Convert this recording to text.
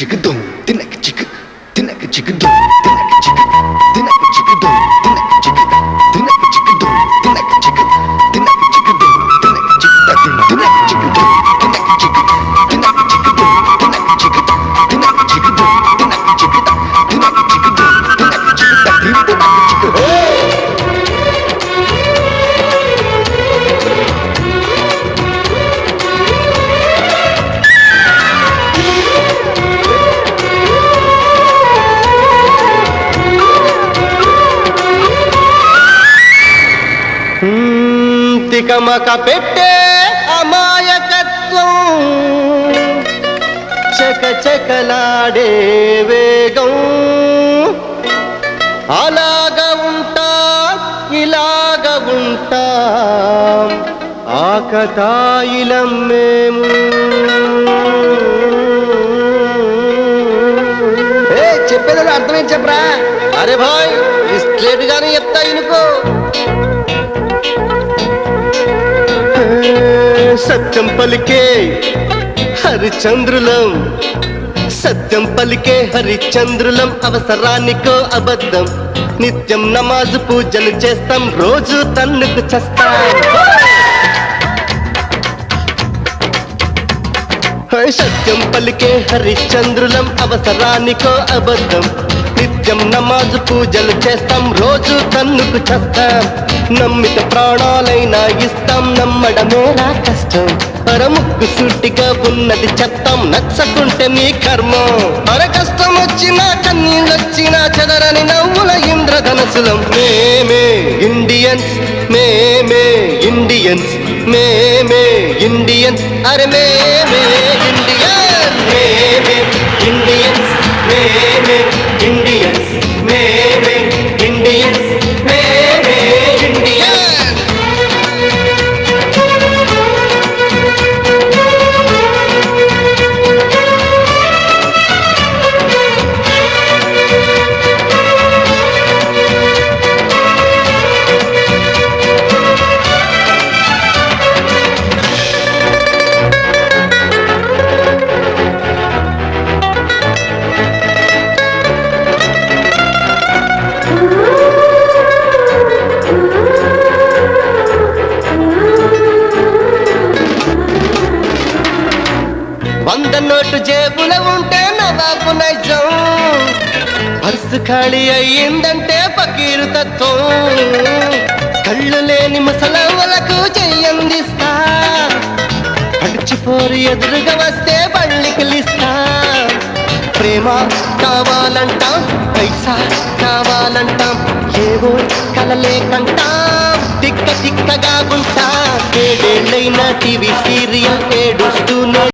చిక్కు దుమ్ తినక చిక్కు తినక చిక్కు తికమక పెట్టే అమాయకత్వం. చక చకలాడే వేగం. అలాగ ఉంటా ఇలాగ ఉంటా. ఆకతాయిలం మేము. ఏ చెప్పేది అర్థమేం చెప్పరా? అరే భాయ్ స్ట్రేట్ గానే చెప్తా ఇనుకో. సత్యం పలికే హరిచంద్రులం. సత్యం పలికే హరిచంద్రులం అవసరానికో అబద్ధం. నిత్యం నమాజు పూజలు చేస్తాం రోజు తన్నుకు చేస్తాం. సత్యం పలికే హరిశ్చంద్రులం అవసరానికో అబద్ధం. నిత్యం నమాజు పూజలు చేస్తాం రోజు తన్నుకు చేస్తాం. నమ్మిత ప్రాణాలైనా ఇస్తాం నమ్మడమేరా కష్టం. పరముక్కు సుట్టిగా ఉన్నది చెత్తం. నచ్చకుంటే మీ కర్మ. పర కష్టం వచ్చినా కన్నీళ్ళొచ్చినా చెదరని నవ్వుల ఇంద్రధనసులం మేమే ఇండియన్స్ మేమే ఇండియన్స్ మేమే ఇండియన్స్. అరే మేమే ఇండియన్స్ వంద నోటు జేబుల ఉంటే నవాబు నైజం. పర్సు ఖాళీ అయ్యిందంటే పకీరు తత్వం. కళ్ళు లేని ముసలవ్వలకు చెయ్యందిస్తా పడిచిపోరు ఎదురుగా వస్తే పళ్ళికిలిస్తా ప్రేమ కావాలంటాం పైసా కావాలంటాం ఏవో కలలే కంటాం తిక్క తిక్కగా ఉంటా ఏడేళ్ళైనా టీవీ